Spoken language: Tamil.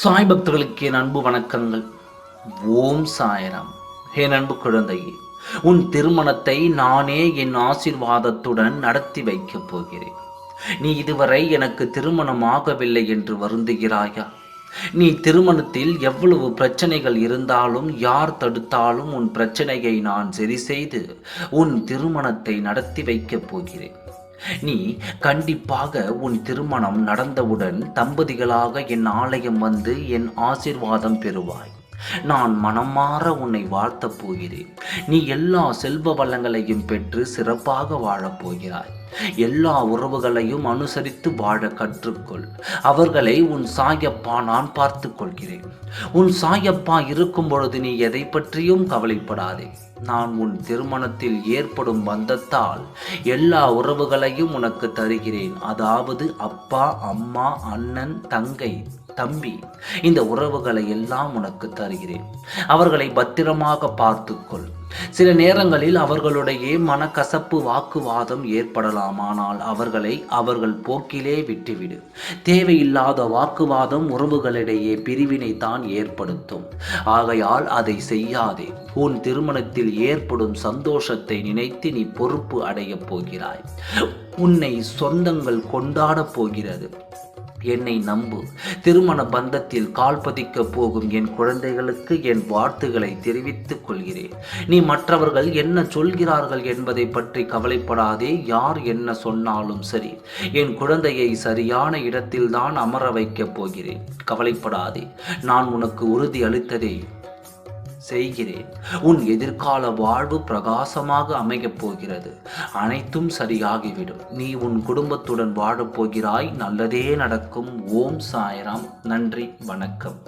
சாய் பக்தர்களுக்கு என் அன்பு வணக்கங்கள். ஓம் சாயராம். என் அன்பு குழந்தையே உன் திருமணத்தை நானே என் ஆசீர்வாதத்துடன் நடத்தி வைக்கப் போகிறேன். நீ இதுவரை எனக்கு திருமணம் ஆகவில்லை என்று வருந்துகிறாயா? நீ திருமணத்தில் எவ்வளவு பிரச்சனைகள் இருந்தாலும் யார் தடுத்தாலும் உன் பிரச்சனையை நான் சரி செய்து உன் திருமணத்தை நடத்தி வைக்கப் போகிறேன். நீ கண்டிப்பாக உன் திருமணம் நடந்தவுடன் தம்பதிகளாக என் ஆலயம் வந்து என் ஆசிர்வாதம் பெறுவாய். நான் மனமாற உன்னை வாழ்த்தப் போகிறேன். நீ எல்லா செல்வ வளங்களையும் பெற்று சிறப்பாக வாழப் போகிறாய். எல்லா உறவுகளையும் அனுசரித்து வாழ கற்றுக்கொள். அவர்களை உன் சாயப்பா நான் பார்த்து கொள்கிறேன். உன் சாயப்பா இருக்கும் பொழுது நீ எதை பற்றியும் கவலைப்படாதே. நான் உன் திருமணத்தில் ஏற்படும் பந்தத்தால் எல்லா உறவுகளையும் உனக்கு தருகிறேன். அதாவது அப்பா அம்மா அண்ணன் தங்கை. தம்பி இந்த உறவுகளை எல்லாம் உனக்கு தருகிறேன். அவர்களை பத்திரமாக பார்த்துக்கொள். சில நேரங்களில் அவர்களுடைய மனக்கசப்பு வாக்குவாதம் ஏற்படலாம் ஆனால் அவர்களை அவர்கள் போக்கிலே விட்டுவிடு. தேவையில்லாத வாக்குவாதம் உறவுகளிடையே பிரிவினை தான் ஏற்படுத்தும். ஆகையால் அதை செய்யாதே. உன் திருமணத்தில் ஏற்படும் சந்தோஷத்தை நினைத்து நீ பொறுப்பு அடையப் போகிறாய். உன்னை சொந்தங்கள் கொண்டாடப் போகிறது. என்னை நம்பு. திருமண பந்தத்தில் கால் பதிக்க போகும் என் குழந்தைகளுக்கு என் வாழ்த்துக்களை தெரிவித்துக் கொள்கிறேன். நீ மற்றவர்கள் என்ன சொல்கிறார்கள் என்பதை பற்றி கவலைப்படாதே யார் என்ன சொன்னாலும் சரி. என் குழந்தையை சரியான இடத்தில்தான் அமர வைக்கப் போகிறேன். கவலைப்படாதே நான் உனக்கு உறுதி அளித்ததே. செய்கிறேன். உன் எதிர்கால வாழ்வு பிரகாசமாக அமையப் போகிறது. அனைத்தும் சரியாகிவிடும். நீ உன் குடும்பத்துடன் வாழப் போகிறாய். நல்லதே நடக்கும். ஓம் சாய்ராம். நன்றி. வணக்கம்.